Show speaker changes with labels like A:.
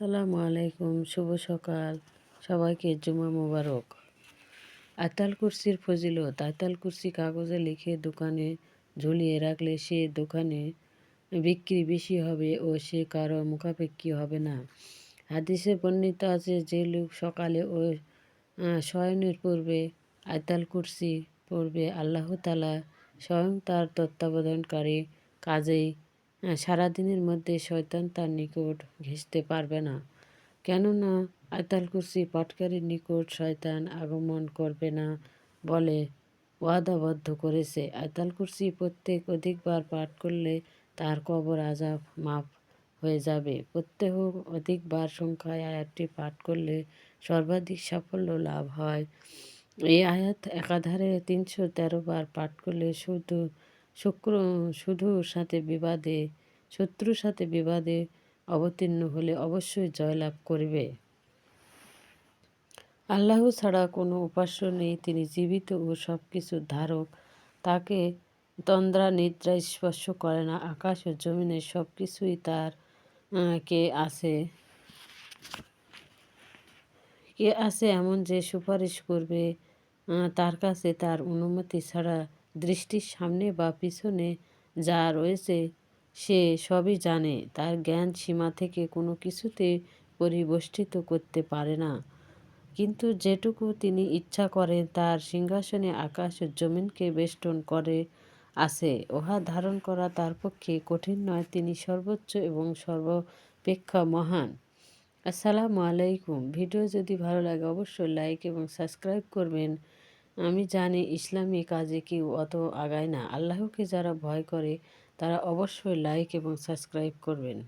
A: আসসালামু আলাইকুম, শুভ সকাল। সবাইকে জুমা মোবারক। আতাল কুরসির ফজিলত আতাল কুরসি কাগজে লিখে দোকানে ঝুলিয়ে রাখলে সে দোকানে বিক্রি বেশি হবে ও সে কারও মুখাপেক্ষি হবে না। হাদিসে বর্ণিত আছে, যে লোক সকালে ও শয়নের পূর্বে আতাল কুরসি পড়বে আল্লাহ তালা স্বয়ং তার তত্ত্বাবধানকারী কাজেই সারাদিনের মধ্যে শয়তান তার নিকট ঘেঁষতে পারবে না। কেননা, আয়তাল কুরসি পাটকারীর নিকট শয়তান আগমন করবে না বলে ওয়াদাবদ্ধ করেছে। আয়তাল কুরসি প্রত্যেক অধিকবার পাঠ করলে তার কবর আজাব মাপ হয়ে যাবে। প্রত্যেক অধিকবার সংখ্যায় আয়াতটি পাঠ করলে সর্বাধিক সাফল্য লাভ হয়। এই আয়াত একাধারে তিনশো তেরো বার পাঠ করলে শুধু শুক্র শুধুর সাথে বিবাদে, শত্রুর সাথে বিবাদে অবতীর্ণ হলে অবশ্যই জয়লাভ করবে। আল্লাহ ছাড়া কোনো উপাস্য নেই, তিনি জীবিত ও সব কিছুর ধারক। তাকে তন্দ্রা নিদ্রা স্পর্শ করে না, আকাশ ও জমিনের সব কিছুই তার কে আছে? কে আছে এমন যে সুপারিশ করবে তার কাছে তার অনুমতি ছাড়া দৃষ্টির সামনে বা পিছনে যা রয়েছে, সে সবই জানে। তার জ্ঞান সীমা থেকে কোনো কিছুতে পরিবেষ্টিত করতে পারে না। কিন্তু যেটুকু তিনি ইচ্ছা করেন, তার সিংহাসনে আকাশ জমিনকে বেষ্টন করে আছে। উহা ধারণ করা তার পক্ষে কঠিন নয়। তিনি সর্বোচ্চ এবং সর্বাপেক্ষা মহান। আসসালামু আলাইকুম। ভিডিও যদি ভালো লাগে, অবশ্যই লাইক এবং সাবস্ক্রাইব করবেন। আমি জানি ইসলামী কাজে কেউ অত আগায় না। আল্লাহকে যারা ভয় করে, তারা অবশ্যই লাইক এবং সাবস্ক্রাইব করবেন।